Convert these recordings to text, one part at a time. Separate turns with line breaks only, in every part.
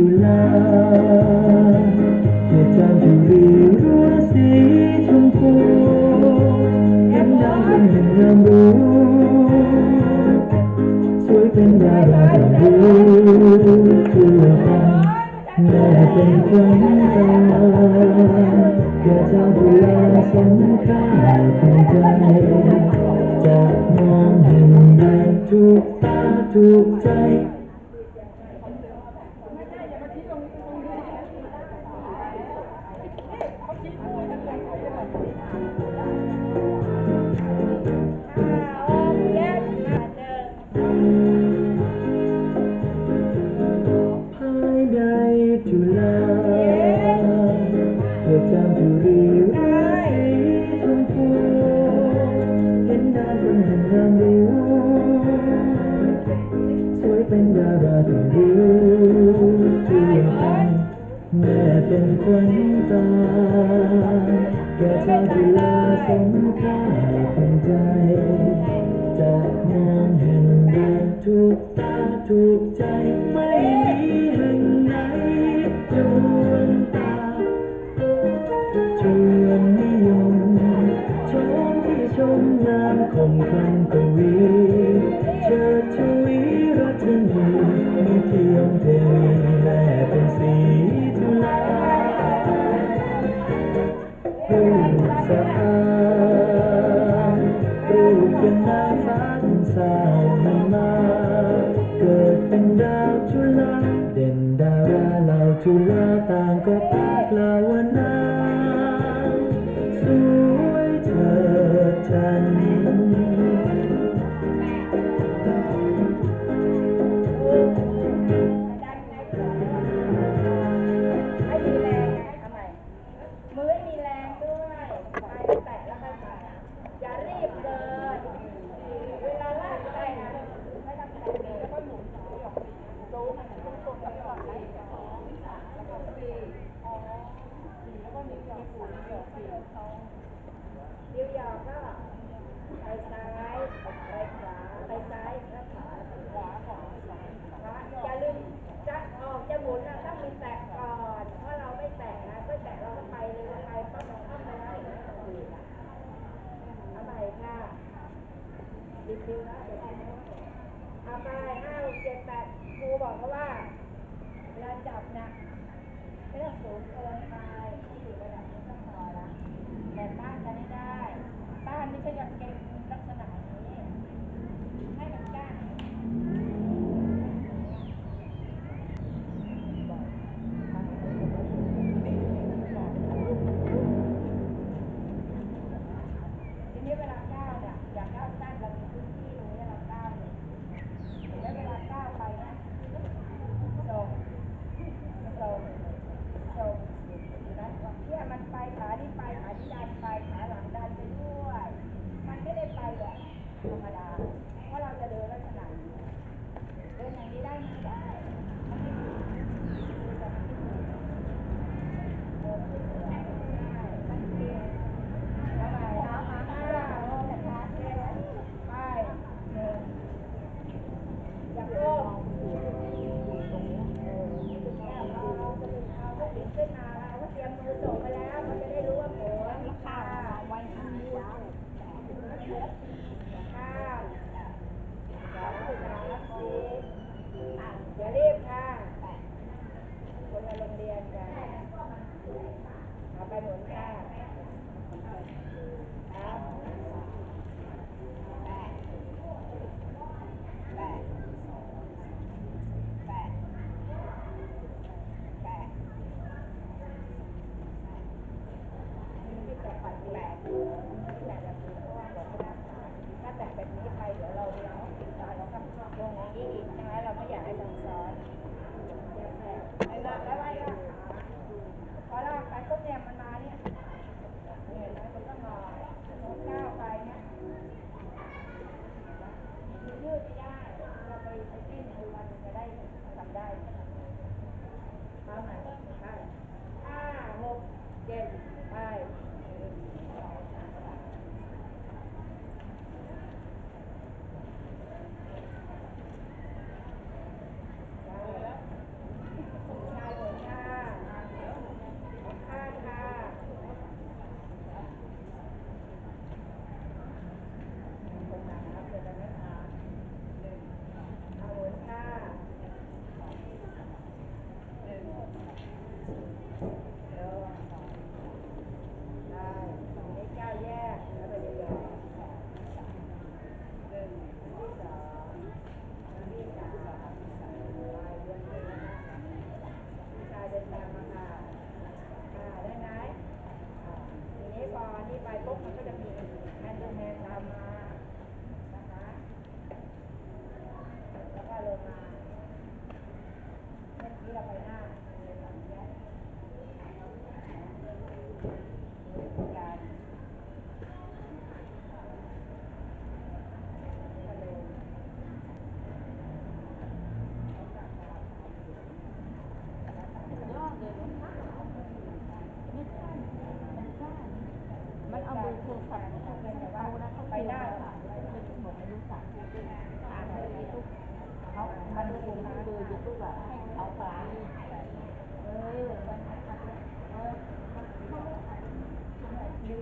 จุฬาเกิดจามจุรีรั้วสีชมพูเห็นดาวเป็นหนึ่งงามรู้สวยเป็นดาราดังรู้ทั่วไปแม่เป็นคนตาเกิดจามจุฬาสมค่าของใจจะมองเห็นได้ทุกตาทุกใจ เป็นขวัญตาแก่ชาวจุฬาสมค่าเป็นใจจะมองเห็นได้ทุกตาทุกใจไม่มีแห่งไหนจวนตาชวนนิยมชมที่ชมงามคมคำกวีเชิดชวีรัชนีมีเทียมเทวี เหล่าจุฬาต่างก็พากลาวนาสวยเถิดจันรู้
มีแรงทำไมมือให้มีแรงด้วยไปแล้วก็ขาอย่ารีบเดินเวลาลากไปนะไม่ต้องแตะเลยอกรู้มันตรงตรงกับก่อนไหม นิ้วยอสี่นิ้วหยอกสี่สองนิ้วหยอกก็ไปซ้ายไปขวาไปซ้ายแล้วขวาขวาขวาขวาอย่าลืมจะออกจะหมุนนะต้องมีแตะก่อนเพราะเราไม่แตะนะไม่แตะเราก็ไปเลยไปปั๊บเราเข้าไปแล้นะเอาใหม่ค่ะดิบดิวนะเอาไปห้าหกเจ็ดแปดครูบอกเขาว่าเวลาจับนะ ไม่ต้องสูงเกินไปที่อยู่ระดับนี้ก็พอละแต่ต้านกันไม่ได้ต้านไม่ใช่กางเกงลักษณะนี้ให้มันก้านทีนี้เวลาก้าวเนี่ยอยากก้าวสั้นเรามีพื้นที่ตรงนี้เราก้าวเนี่ยแล้วเวลาก้าวไปนะส่งส่งส่งอยู่นะเนี่ยมันไปขานี่ไปขาที่ดันไปขาหลังดันไปด้วย มันไม่ได้ไปแบบธรรมดา เพราะเราจะเดินลักษณะนี้เดินอย่างนี้ได้ไหมได้มันไม่ดีแต่มันไม่ดีเออไม่ดีได้มันดี เอาใหม่เอามาห้าหกเจ็ดไปหนึ่งอย่าโก้มตรงนี้เออเนี่ยเราเราจะเป็นเอาผู้หญิงขึ้นมาเราก็เตรียมมือส่งไปแล้วเขาจะได้รู้ว่าผลข้าวไว้ข้างนี้ข้าวสองสามสี่อะอย่ารีบค่ะคนละโรง เอาไปหมุนค่ะครับ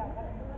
ดู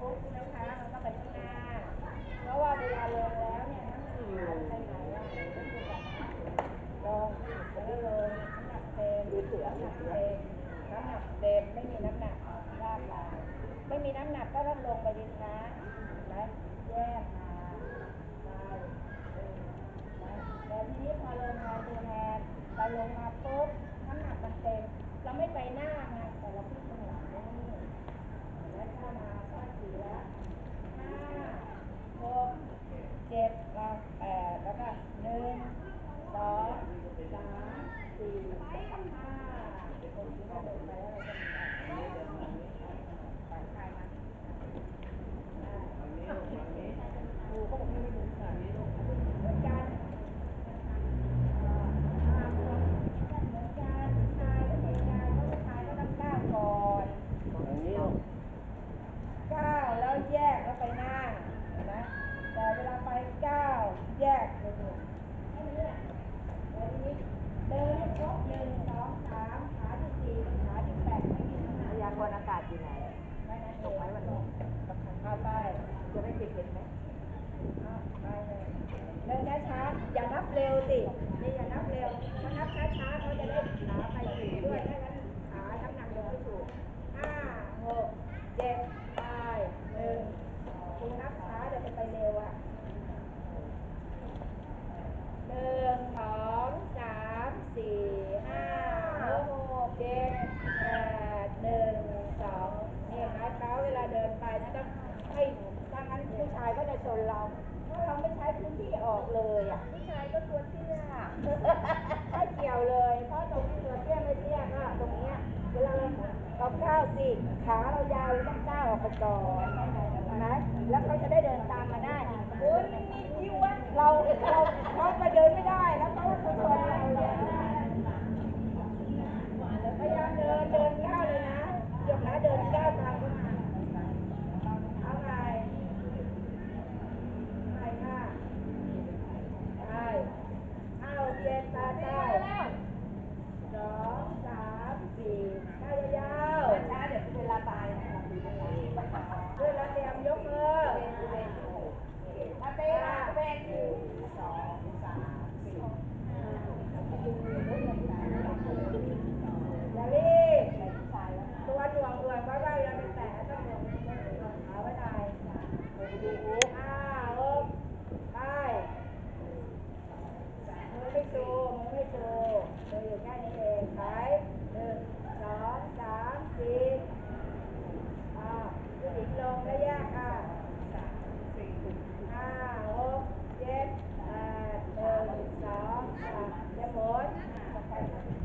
ปุ๊บใช่ไหมคะมันก็ไปข้างหน้า เพราะว่าเวลาลงแล้วเนี่ยน้ำหนักไปไหนอะลงแล้วก็ลงน้ำหนักเต็มน้ำหนักเต็มน้ำหนักเต็มไม่มีน้ำหนักลากมาไม่มีน้ำหนักก็ต้องลงไปดิคะและแยกมาไปเออนะแต่ทีนี้พอลงมาดูแทนเราลงมาปุ๊บน้ำหนักมันเต็ม เราไม่ไปหน้าไงแต่เราขึ้นแล้วเข้ามาข้อสี่แล้ว ห้าหกเจ็ดแล้วแปดแล้วก็หนึ่งสองสามสี่ห้าคนาเดินไปแล้วเราจะมีแบบนี้ผ่านใครมาครูก็บอกไม่ได้ดูแบบนี้ อ่าอ่าเหมือนกันชายก็เหมือนกันเพราะผู้ชายก็ต้องก้าวก่อนก้าวแล้วแยกแล้วไปหน้าเห็นไหมแต่เวลาไปก้าวแยกไปหนึ่งแค่นี้แหละเดินนี้เดินให้ครบหนึ่งสองสามขาที่สี่ขาที่แปดไม่มีน้ำหนัก
พยากรณ์ อยู่ไหน
ไม่นะ
ตกไหมวันนี้
เอาไป
จะได้เก็บเห็นไหม
ได้เลยเดินช้าๆอย่านับเร็วสินี่อย่านับเร็วถ้านับช้าๆเขาจะได้ขาไปถูกด้วยถ้างั้นขาน้ำหนักลงไม่ถูกห้าหกเจ็ดไปหนึ่งคุณนับช้าเดี๋ยวจะไปเร็วอะหนึ่งสองสามสี่ห้าหกเจ็ดแปดหนึ่งสองนี่ไม้เท้าเวลาเดินไปนะต้องให้ถ้างั้นผู้ชายก็จะชน เราเพราะเราไม่ใช้พื้นที่ออกเลยอะผู้ชายก็ตัวเตี้ยไม่เกี่ยวเลย เพราะตรงนี้ตัวเตี้ยไม่เตี้ยก็ตรงเนี้ยเวลาเราเราก้าวสิขาเรายาวเราต้องก้าวออกไปก่อนเห็นไหมแล้วเขาจะได้เดินตามมาได้คุณยิ้วว่าเราเราเขาไปเดินไม่ได้แล้วเขาไปชนเราเลยพยายามเดินเดิน มันไม่โตเธอ
ยู่แค่นี้เองไปหนึ่งสองสามสี่อ่าผู้งลงได้ยากค่าห้าหกเจ็ดแปดหนึ่งสองสา
มจะหมด